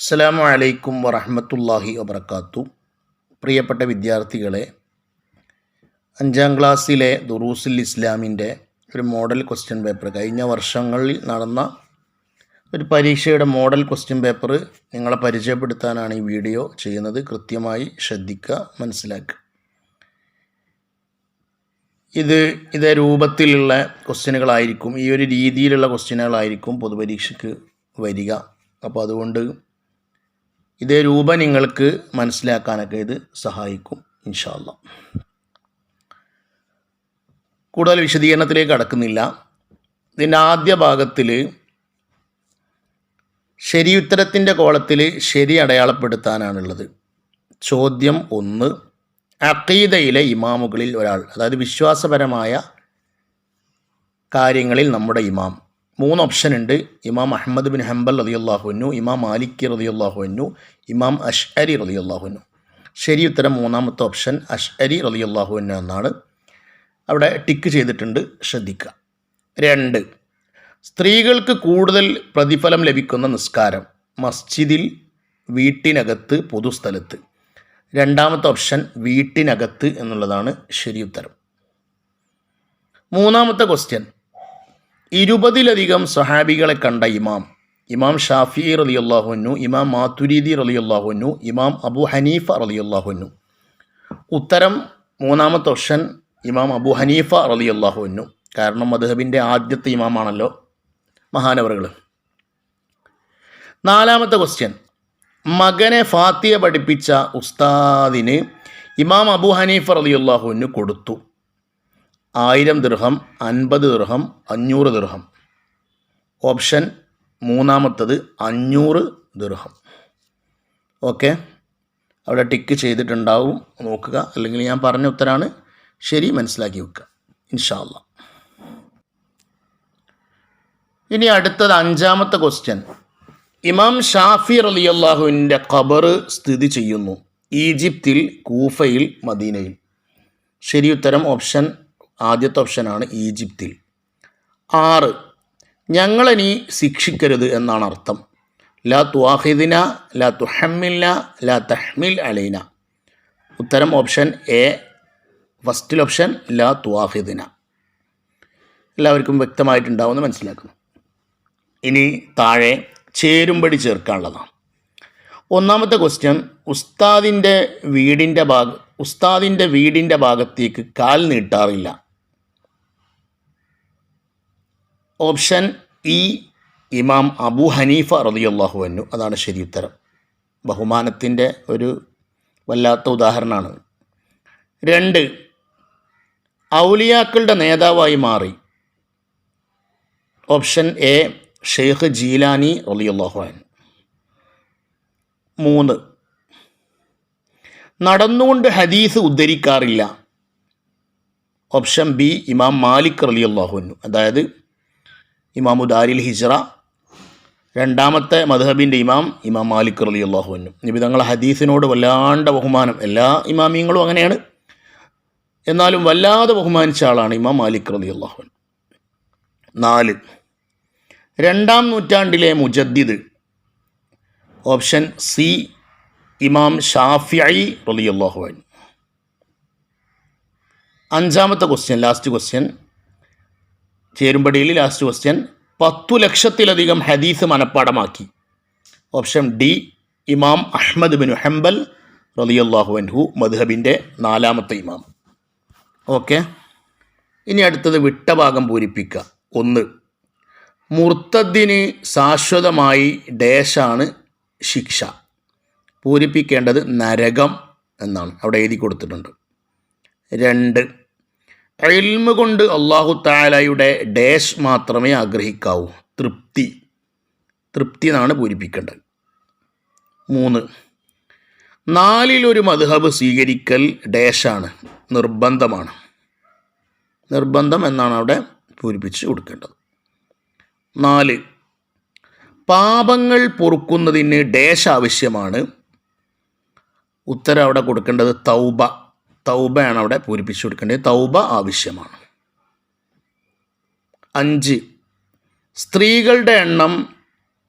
അസ്സലാമു അലൈക്കും വറഹമത്തല്ലാഹി വബർക്കാത്തു പ്രിയപ്പെട്ട വിദ്യാർത്ഥികളെ അഞ്ചാം ക്ലാസ്സിലെ ദുറൂസുൽ ഇസ്ലാമിന്റെ ഒരു മോഡൽ ക്വസ്റ്റ്യൻ പേപ്പർ കഴിഞ്ഞ വർഷങ്ങളിൽ നടന്ന ഒരു പരീക്ഷയുടെ മോഡൽ ക്വസ്റ്റ്യൻ പേപ്പർ നിങ്ങളെ പരിചയപ്പെടുത്താനാണ് ഈ വീഡിയോ ചെയ്യുന്നത്. കൃത്യമായി ശ്രദ്ധിക്കുക മനസ്സിലാക്കുക. ഇത് ഇതേ രൂപത്തിലുള്ള ക്വസ്റ്റ്യനുകളായിരിക്കും ഈ ഒരു രീതിയിലുള്ള ക്വസ്റ്റ്യനുകളായിരിക്കും പൊതുപരീക്ഷയ്ക്ക് വരിക. അപ്പോൾ അതുകൊണ്ട് ഇതേ രൂപം നിങ്ങൾക്ക് മനസ്സിലാക്കാനൊക്കെ ഇത് സഹായിക്കും ഇൻഷാല്ല കൂടുതൽ വിശദീകരണത്തിലേക്ക് കടക്കുന്നില്ല. ഇതിന്റെ ആദ്യ ഭാഗത്തിൽ ശരിയുത്തരത്തിന്റെ കോളത്തിൽ ശരി അടയാളപ്പെടുത്താനാണുള്ളത്. ചോദ്യം ഒന്ന് അക്കീതയിലെ ഇമാമുകളിൽ ഒരാൾ അതായത് വിശ്വാസപരമായ കാര്യങ്ങളിൽ നമ്മുടെ ഇമാം മൂന്ന് ഓപ്ഷൻ ഉണ്ട്. ഇമാം അഹമ്മദ് ബിൻ ഹംബൽ റതിയുള്ളാഹുനു ഇമാം മാലിക്കി റതിയുള്ളാഹുനു ഇമാം അഷ്അരി റതിയുള്ളാഹുനു ശരി ഉത്തരം മൂന്നാമത്തെ ഓപ്ഷൻ അഷ്അരി റതിയുള്ളാഹുനു എന്നാണ്. അവിടെ ടിക്ക് ചെയ്തിട്ടുണ്ട്. ശ്രദ്ധിക്കുക രണ്ട് സ്ത്രീകൾക്ക് കൂടുതൽ പ്രതിഫലം ലഭിക്കുന്ന നിസ്കാരം മസ്ജിദിൽ വീട്ടിനകത്ത് പൊതുസ്ഥലത്ത്. രണ്ടാമത്തെ ഓപ്ഷൻ വീട്ടിനകത്ത് എന്നുള്ളതാണ് ശരി ഉത്തരം. മൂന്നാമത്തെ ക്വസ്റ്റ്യൻ ഇരുപതിലധികം സഹാബികളെ കണ്ട ഇമാം. ഇമാം ഷാഫി റലിയുള്ളാഹുന്നു ഇമാം മാതുരീദി റലിയുള്ളാഹുന്നു ഇമാം അബു ഹനീഫ റലിയുള്ളാഹുന്നു ഉത്തരം മൂന്നാമത്തെ ഓപ്ഷൻ ഇമാം അബു ഹനീഫ റലിയുള്ളാഹുന്നു കാരണം മധുഹബിന്റെ ആദ്യത്തെ ഇമാമാണല്ലോ മഹാനവറുകൾ. നാലാമത്തെ ക്വസ്റ്റ്യൻ മകനെ ഫാത്തിയ പഠിപ്പിച്ച ഉസ്താദിന് ഇമാം അബു ഹനീഫ റലിയുള്ളാഹുവിന് കൊടുത്തു. ആയിരം ദൃഹം അൻപത് ദൃഹം അഞ്ഞൂറ് ദൃഹം. ഓപ്ഷൻ മൂന്നാമത്തത് അഞ്ഞൂറ് ദൃഹം. ഓക്കെ? അവിടെ ടിക്ക് ചെയ്തിട്ടുണ്ടാവും. നോക്കുക. അല്ലെങ്കിൽ ഞാൻ പറഞ്ഞ ഉത്തരമാണ് ശരി മനസ്സിലാക്കി വെക്കുക. ഇൻഷാല്ല ഇനി അടുത്തത് അഞ്ചാമത്തെ ക്വസ്റ്റ്യൻ ഇമാം ഷാഫി റലിയല്ലാഹുവിന്റെ ഖബർ സ്ഥിതി ചെയ്യുന്നു. ഈജിപ്തിൽ കൂഫയിൽ മദീനയിൽ. ശരി ഉത്തരം ഓപ്ഷൻ ആദ്യത്തെ ഓപ്ഷനാണ് ഈജിപ്തിൽ. ആറ് ഞങ്ങളെ നീ ശിക്ഷിക്കരുത് എന്നാണ് അർത്ഥം. ലാ തുവാഹിദിന ലാ തുഹമ്മില്ല ലാ തഹ്മിൽ അലൈന. ഉത്തരം ഓപ്ഷൻ എ ഫസ്റ്റിൽ ഓപ്ഷൻ ലാ തുവാഹിദിന. എല്ലാവർക്കും വ്യക്തമായിട്ടുണ്ടാവുമെന്ന് മനസ്സിലാക്കുന്നു. ഇനി താഴെ ചേരുംപടി ചേർക്കാനുള്ളതാണ്. ഒന്നാമത്തെ ക്വസ്റ്റ്യൻ ഉസ്താദിന്റെ വീടിന്റെ ഭാഗ ഉസ്താദിന്റെ വീടിന്റെ ഭാഗത്തേക്ക് കാൽ നീട്ടാറില്ല. ഓപ്ഷൻ ഇ ഇമാം അബു ഹനീഫ റളിയല്ലാഹു അന്നു അതാണ് ശരി ഉത്തരം. ബഹുമാനത്തിന്റെ ഒരു വല്ലാത്ത ഉദാഹരണമാണ്. രണ്ട് ഔലിയാക്കളുടെ നേതാവായി മാറി. ഓപ്ഷൻ എ ഷെയ്ഖ് ജീലാനി റളിയല്ലാഹു അൻ മൂന്ന് നടന്നുകൊണ്ട് ഹദീസ് ഉദ്ധരിക്കാറില്ല. ഓപ്ഷൻ ബി ഇമാം മാലിക് റളിയല്ലാഹുന്നു അതായത് ഇമാമു ദാരിൽ ഹിജ്റ രണ്ടാമത്തെ മധഹബിന്റെ ഇമാം ഇമാം മാലിക് റളിയല്ലാഹുന്നു നിബിതങ്ങൾ ഹദീസിനോട് വല്ലാണ്ട് ബഹുമാനം. എല്ലാ ഇമാമിയങ്ങളും അങ്ങനെയാണ്. എന്നാലും വല്ലാതെ ബഹുമാനിച്ച ആളാണ് ഇമാം മാലിക് റളിയല്ലാഹുൻ നാല് രണ്ടാം നൂറ്റാണ്ടിലെ മുജദ്ദിദ് ഓപ്ഷൻ സി ഇമാം ഷാഫിഐ റളിയല്ലാഹു അൻഹു. അഞ്ചാമത്തെ ക്വസ്റ്റ്യൻ ലാസ്റ്റ് ക്വസ്റ്റ്യൻ ചേരുമ്പടിയിൽ ലാസ്റ്റ് ക്വസ്റ്റ്യൻ പത്തു ലക്ഷത്തിലധികം ഹദീസ് മനഃപ്പാടമാക്കി. ഓപ്ഷൻ ഡി ഇമാം അഹ്മദ് ബിൻ ഹംബൽ റളിയല്ലാഹു അൻഹു മദ്ഹബിന്റെ നാലാമത്തെ ഇമാം. ഓക്കെ ഇനി അടുത്തത് വിട്ട ഭാഗം പൂരിപ്പിക്കുക. ഒന്ന് മുർത്തദ്ദിന് ശാശ്വതമായി ഡേഷാണ് ശിക്ഷ. പൂരിപ്പിക്കേണ്ടത് നരകം എന്നാണ്. അവിടെ എഴുതി കൊടുത്തിട്ടുണ്ട്. രണ്ട് എൽമ കൊണ്ട് അള്ളാഹു താലായുടെ ഡേഷ് മാത്രമേ ആഗ്രഹിക്കാവൂ. തൃപ്തി. തൃപ്തി എന്നാണ് പൂരിപ്പിക്കേണ്ടത്. മൂന്ന്. നാലിലൊരു മധുഹബ് സ്വീകരിക്കൽ ഡേഷാണ് നിർബന്ധമാണ്. നിർബന്ധം എന്നാണ് അവിടെ പൂരിപ്പിച്ച് കൊടുക്കേണ്ടത്. നാല്. പാപങ്ങൾ പൊറുക്കുന്നതിന് ഡേഷ് ആവശ്യമാണ്. ഉത്തരം അവിടെ കൊടുക്കേണ്ടത് തൗബ. തൗബയാണ് അവിടെ പൂരിപ്പിച്ചു കൊടുക്കേണ്ടത്. തൗബ ആവശ്യമാണ്. അഞ്ച് സ്ത്രീകളുടെ എണ്ണം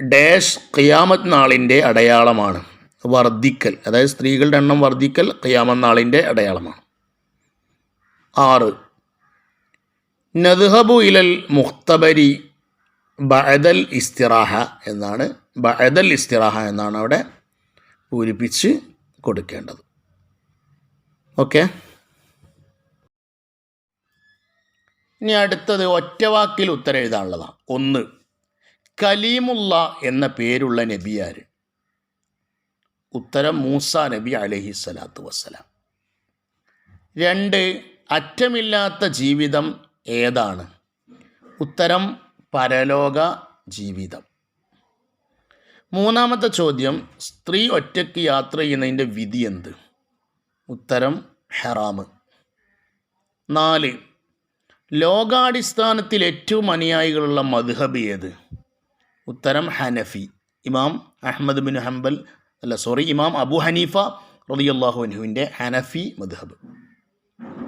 ഡാഷ് ഖിയാമത് നാളിന്റെ അടയാളമാണ്. വർദ്ധിക്കൽ അതായത് സ്ത്രീകളുടെ എണ്ണം വർദ്ധിക്കൽ ഖിയാമത് നാളിന്റെ അടയാളമാണ്. ആറ് നദ്ഹബു ഇലൽ മുഖ്തബരി ബഅദൽ ഇസ്തിറാഹ എന്നാണ് ബഅദൽ ഇസ്തിറാഹ എന്നാണ് അവിടെ പൂരിപ്പിച്ച് കൊടുക്കേണ്ടത്. ഓക്കെ ഇനി അടുത്തത് ഒറ്റവാക്കിൽ ഉത്തരം എഴുതാനുള്ളതാണ് ഒന്ന് കലീമുള്ള എന്ന പേരുള്ള നബിയാർ ഉത്തരം മൂസ നബി അലഹി സ്വലാത്തു വസ്സലാം. രണ്ട് അറ്റമില്ലാത്ത ജീവിതം ഏതാണ്? ഉത്തരം പരലോക ജീവിതം. മൂന്നാമത്തെ ചോദ്യം സ്ത്രീ ഒറ്റയ്ക്ക് യാത്ര ചെയ്യുന്നതിന്റെ വിധി എന്ത്? ഉത്തരം ഹെറാമ്. നാല് ലോകാടിസ്ഥാനത്തിൽ ഏറ്റവും അനുയായികളുള്ള മദ്ഹബ് ഏത്? ഉത്തരം ഹനഫി. ഇമാം അഹമ്മദ് ബിൻ ഹംബൽ അല്ല സോറി ഇമാം അബു ഹനീഫ റളിയല്ലാഹു അനുഹുവിന്റെ ഹനഫി മദ്ഹബ്.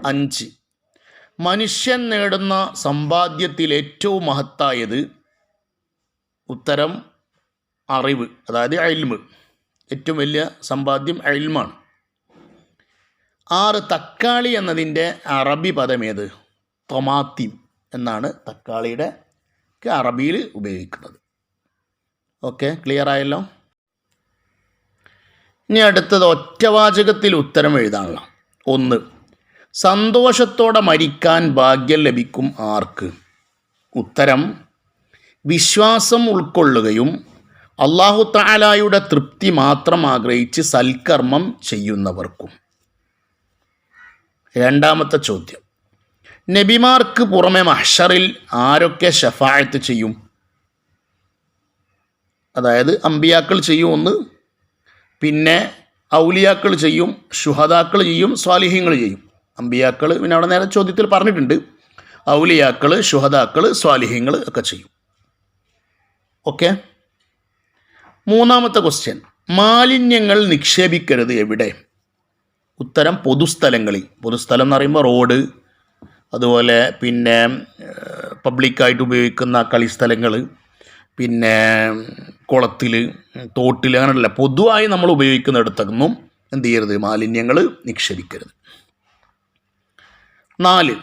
അഞ്ച് മനുഷ്യൻ നേടുന്ന സമ്പാദ്യത്തിൽ ഏറ്റവും മഹത്തായത് ഉത്തരം അറിവ് അതായത് അയിൽമ് ഏറ്റവും വലിയ സമ്പാദ്യം അയിൽമാണ് ആറ് തക്കാളി എന്നതിന്റെ അറബി പദം ഏത് തൊമാത്തിം എന്നാണ് തക്കാളിയുടെ അറബിയിൽ ഉപയോഗിക്കുന്നത്. ഓക്കെ ക്ലിയർ ആയല്ലോ? ഇനി അടുത്തത് ഒറ്റവാചകത്തിൽ ഉത്തരം എഴുതാനുള്ള. ഒന്ന് സന്തോഷത്തോടെ മരിക്കാൻ ഭാഗ്യം ലഭിക്കും ആർക്ക്? ഉത്തരം വിശ്വാസം ഉൾക്കൊള്ളുകയും അള്ളാഹു താലായുടെ തൃപ്തി മാത്രം ആഗ്രഹിച്ച് സൽക്കർമ്മം ചെയ്യുന്നവർക്കും. രണ്ടാമത്തെ ചോദ്യം. നബിമാർക്ക് പുറമെ മഹ്ഷറിൽ ആരൊക്കെ ഷഫായത്ത് ചെയ്യും? അതായത് അമ്പിയാക്കൾ ചെയ്യും ഒന്ന് പിന്നെ ഔലിയാക്കൾ ചെയ്യും ഷുഹദാക്കൾ ചെയ്യും സ്വാലിഹ്യങ്ങൾ ചെയ്യും. അമ്പിയാക്കൾ പിന്നെ അവിടെ നേരെ ചോദ്യത്തിൽ പറഞ്ഞിട്ടുണ്ട്. ഔലിയാക്കൾ ഷുഹദാക്കൾ സ്വാലിഹ്യങ്ങൾ ഒക്കെ ചെയ്യും. ഓക്കെ? മൂന്നാമത്തെ ക്വസ്റ്റ്യൻ മാലിന്യങ്ങൾ നിക്ഷേപിക്കരുത് എവിടെ? ഉത്തരം പൊതുസ്ഥലങ്ങളിൽ. പൊതുസ്ഥലം എന്ന് പറയുമ്പോൾ റോഡ് അതുപോലെ പിന്നെ പബ്ലിക്കായിട്ട് ഉപയോഗിക്കുന്ന കളിസ്ഥലങ്ങൾ പിന്നെ കുളത്തിൽ തോട്ടിൽ അങ്ങനെയല്ല. പൊതുവായി നമ്മൾ ഉപയോഗിക്കുന്നിടത്തൊന്നും എന്ത് ചെയ്യരുത് മാലിന്യങ്ങൾ നിക്ഷേപിക്കരുത്. നാല്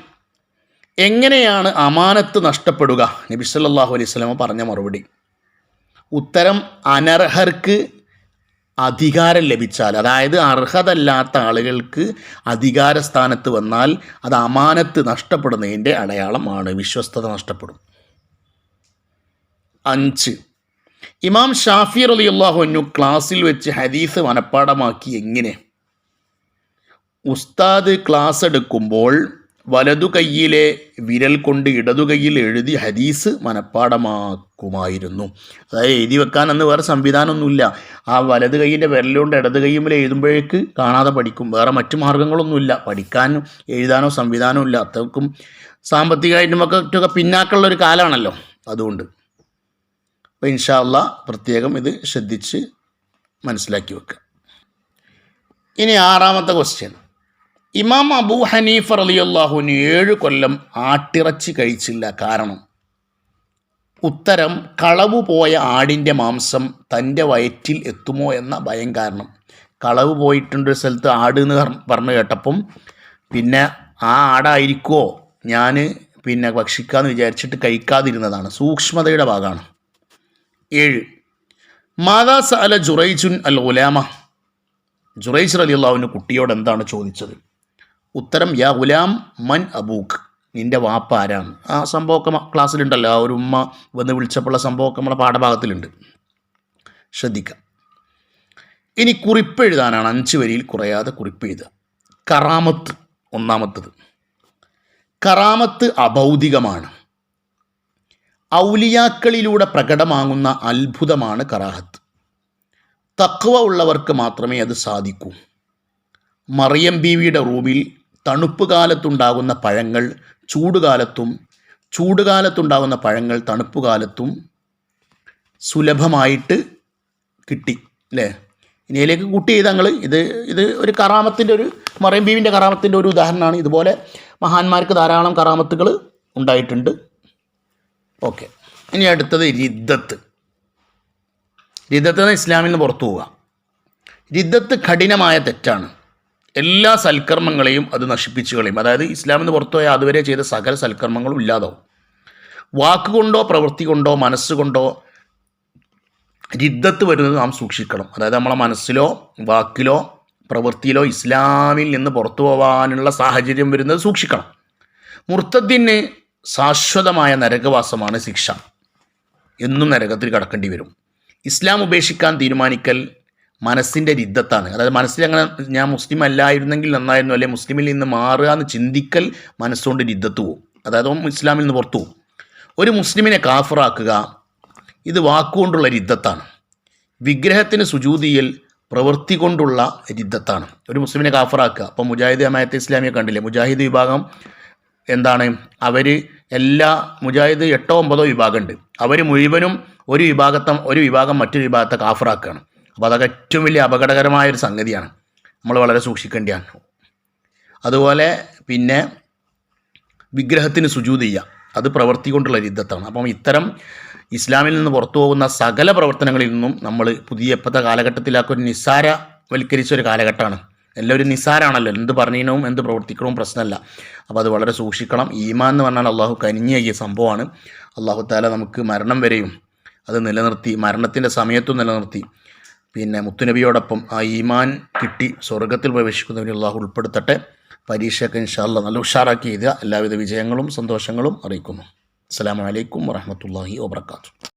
എങ്ങനെയാണ് അമാനത്ത് നഷ്ടപ്പെടുക? നബി സല്ലല്ലാഹു അലൈഹി സ്വലമ പറഞ്ഞ മറുപടി. ഉത്തരം അനർഹർക്ക് അധികാരം ലഭിച്ചാൽ അതായത് അർഹതല്ലാത്ത ആളുകൾക്ക് അധികാര സ്ഥാനത്ത് വന്നാൽ അത് അമാനത്ത് നഷ്ടപ്പെടുന്നതിന്റെ അടയാളമാണ് വിശ്വസ്തത നഷ്ടപ്പെടും. അഞ്ച്. ഇമാം ഷാഫി അലി അള്ളാഹുനു ക്ലാസ്സിൽ വെച്ച് ഹദീസ് മനഃപ്പാടമാക്കി എങ്ങനെ? ഉസ്താദ് ക്ലാസ് എടുക്കുമ്പോൾ വലതു കൈയിലെ വിരൽ കൊണ്ട് ഇടതു കൈയിൽ എഴുതി ഹദീസ് മനഃപ്പാടമാക്കുമായിരുന്നു അതായത് എഴുതി വെക്കാൻ അന്ന് വേറെ സംവിധാനമൊന്നുമില്ല. ആ വലത് കൈയിന്റെ വിരലുകൊണ്ട് ഇടത് കൈയുമ്പോൾ എഴുതുമ്പോഴേക്ക് കാണാതെ പഠിക്കും. വേറെ മറ്റു മാർഗങ്ങളൊന്നുമില്ല. പഠിക്കാനും എഴുതാനോ സംവിധാനവും ഇല്ല. അത്രക്കും സാമ്പത്തികമായിട്ടും ഒക്കെ പിന്നാക്കുള്ള ഒരു കാലമാണല്ലോ അതുകൊണ്ട്. അപ്പോൾ ഇൻഷാല്ല പ്രത്യേകം ഇത് ശ്രദ്ധിച്ച് മനസ്സിലാക്കി വെക്കുക. ഇനി ആറാമത്തെ ക്വസ്റ്റ്യൻ ഇമാം അബൂ അലി അള്ളാഹുവിന് ഏഴ് കൊല്ലം ആട്ടിറച്ചി കഴിച്ചില്ല കാരണം ഉത്തരം കളവ് പോയ ആടിന്റെ മാംസം തന്റെ വയറ്റിൽ എത്തുമോ എന്ന ഭയം കാരണം. കളവ് പോയിട്ടുണ്ട് ഒരു സ്ഥലത്ത് ആട് എന്ന് പറഞ്ഞു കേട്ടപ്പം പിന്നെ ആ ആടായിരിക്കുമോ ഞാൻ പിന്നെ ഭക്ഷിക്കാമെന്ന് വിചാരിച്ചിട്ട് കഴിക്കാതിരുന്നതാണ്. സൂക്ഷ്മതയുടെ ഭാഗമാണ്. ഏഴ്. മാതാ സഅല ജുറൈജുൻ അൽ ഒലാമ ജുറൈജ് അലി അള്ളാഹുവിന്റെ കുട്ടിയോട് എന്താണ് ചോദിച്ചത്? ഉത്തരം യാ ഗുലാം മൻ അബൂക്ക് നിന്റെ വാപ്പ ആരാണ് ആ സംഭവമൊക്കെ ക്ലാസ്സിലുണ്ടല്ലോ. ആ ഒരു ഉമ്മ വന്ന് വിളിച്ചപ്പോഴുള്ള സംഭവമൊക്കെ നമ്മുടെ പാഠഭാഗത്തിലുണ്ട്. ശ്രദ്ധിക്കാം. ഇനി കുറിപ്പ് എഴുതാനാണ് അഞ്ച് വരിയിൽ കുറയാതെ കുറിപ്പ് എഴുതുക. കറാമത്ത് ഒന്നാമത്തത്. കറാമത്ത് അഭൗതികമാണ് ഔലിയാക്കളിലൂടെ പ്രകടമാകുന്ന അത്ഭുതമാണ് കറാഹത്ത്. തക്വ ഉള്ളവർക്ക് മാത്രമേ അത് സാധിക്കൂ. മറിയം ബീവിയുടെ റൂമിൽ തണുപ്പ് കാലത്തുണ്ടാകുന്ന പഴങ്ങൾ ചൂടുകാലത്തും ചൂടുകാലത്തുണ്ടാകുന്ന പഴങ്ങൾ തണുപ്പ് കാലത്തും സുലഭമായിട്ട് കിട്ടി അല്ലേ? ഇനിയിലേക്ക് കുട്ടി ചെയ്ത് ഞങ്ങൾ ഇത് ഇത് ഒരു കറാമത്തിന്റെ ഒരു മറിയം ബീവിന്റെ കറാമത്തിന്റെ ഒരു ഉദാഹരണമാണ്. ഇതുപോലെ മഹാന്മാർക്ക് ധാരാളം കറാമത്തുകൾ ഉണ്ടായിട്ടുണ്ട്. ഓക്കെ. ഇനി അടുത്തത് രിദ്ദത്ത്. രിദ്ദത്ത് ഇസ്ലാമിൽ നിന്ന് പുറത്തു പോവുക. രിദ്ധത്ത് കഠിനമായ തെറ്റാണ്. എല്ലാ സൽക്കർമ്മങ്ങളെയും അത് നശിപ്പിച്ചു കളയും. അതായത് ഇസ്ലാമിന് പുറത്തുപോയ അതുവരെ ചെയ്ത സകല സൽക്കർമ്മങ്ങളും ഇല്ലാതാവും. വാക്കുകൊണ്ടോ പ്രവൃത്തി കൊണ്ടോ മനസ്സുകൊണ്ടോ രിദ്ധത്ത് വരുന്നത് നാം സൂക്ഷിക്കണം. അതായത് നമ്മളെ മനസ്സിലോ വാക്കിലോ പ്രവൃത്തിയിലോ ഇസ്ലാമിൽ നിന്ന് പുറത്തു പോകാനുള്ള സാഹചര്യം വരുന്നത് സൂക്ഷിക്കണം. മുർത്തദ്ദിന് ശാശ്വതമായ നരകവാസമാണ് ശിക്ഷ. എന്നും നരകത്തിൽ കടക്കേണ്ടി വരും. ഇസ്ലാം ഉപേക്ഷിക്കാൻ തീരുമാനിക്കൽ മനസ്സിന്റെ രിദ്ധത്താണ് അതായത് മനസ്സിൽ അങ്ങനെ ഞാൻ മുസ്ലിം അല്ലായിരുന്നെങ്കിൽ നന്നായിരുന്നു. അല്ലെ മുസ്ലിമിൽ നിന്ന് മാറുക എന്ന് ചിന്തിക്കൽ മനസ്സുകൊണ്ട് രിദ്ധത്ത് പോവും. അതായത് ഇസ്ലാമിൽ നിന്ന് പുറത്തു പോവും. ഒരു മുസ്ലിമിനെ കാഫറാക്കുക ഇത് വാക്കുകൊണ്ടുള്ള രിദ്ധത്താണ് വിഗ്രഹത്തിന് സുജൂതിയിൽ പ്രവൃത്തി കൊണ്ടുള്ള രിദ്ധത്താണ് ഒരു മുസ്ലിമിനെ കാഫറാക്കുക. അപ്പോൾ മുജാഹിദ് അമായത്ത് ഇസ്ലാമിയെ കണ്ടില്ലേ? മുജാഹിദ് വിഭാഗം എന്താണ്? അവർ എല്ലാ മുജാഹിദ് എട്ടോ ഒമ്പതോ വിഭാഗമുണ്ട് അവർ മുഴുവനും ഒരു വിഭാഗത്തെ ഒരു വിഭാഗം മറ്റൊരു വിഭാഗത്തെ കാഫറാക്കുകയാണ്. അപ്പോൾ അതൊക്കെ ഏറ്റവും വലിയ അപകടകരമായ ഒരു സംഗതിയാണ്. നമ്മൾ വളരെ സൂക്ഷിക്കേണ്ടതാണ് അതുപോലെ പിന്നെ വിഗ്രഹത്തിന് സുജൂത് ചെയ്യുക അത് പ്രവൃത്തി കൊണ്ടുള്ള യുദ്ധത്താണ് അപ്പം ഇത്തരം ഇസ്ലാമിൽ നിന്ന് പുറത്തു പോകുന്ന സകല പ്രവർത്തനങ്ങളിൽ നിന്നും നമ്മൾ പുതിയ ഇപ്പോഴത്തെ കാലഘട്ടത്തിലാക്കൊരു നിസ്സാരവൽക്കരിച്ച ഒരു കാലഘട്ടമാണ്. എല്ലാവരും നിസ്സാരാണല്ലോ. എന്ത് പറഞ്ഞതിനും എന്ത് പ്രവർത്തിക്കണവും പ്രശ്നമല്ല. അപ്പോൾ അത് വളരെ സൂക്ഷിക്കണം. ഈമാൻ എന്ന് പറഞ്ഞാൽ അള്ളാഹു കനിഞ്ഞിയ സംഭവമാണ്. അള്ളാഹു താല നമുക്ക് മരണം വരെയും അത് നിലനിർത്തി മരണത്തിന്റെ സമയത്തും നിലനിർത്തി പിന്നെ മുത്തുനബിയോടൊപ്പം ആ ഈമാൻ കിട്ടി സ്വർഗത്തിൽ പ്രവേശിക്കുന്നവരെ അള്ളാഹു ഉൾപ്പെടുത്തട്ടെ. പരീക്ഷയൊക്കെ ഇൻഷാല്ല നല്ല ഉഷാറാക്കി എഴുതുക. എല്ലാവിധ വിജയങ്ങളും സന്തോഷങ്ങളും അറിയിക്കുന്നു. അസ്സാം വലൈക്കും വാഹമത്തല്ലാഹി വാബർക്കാത്തു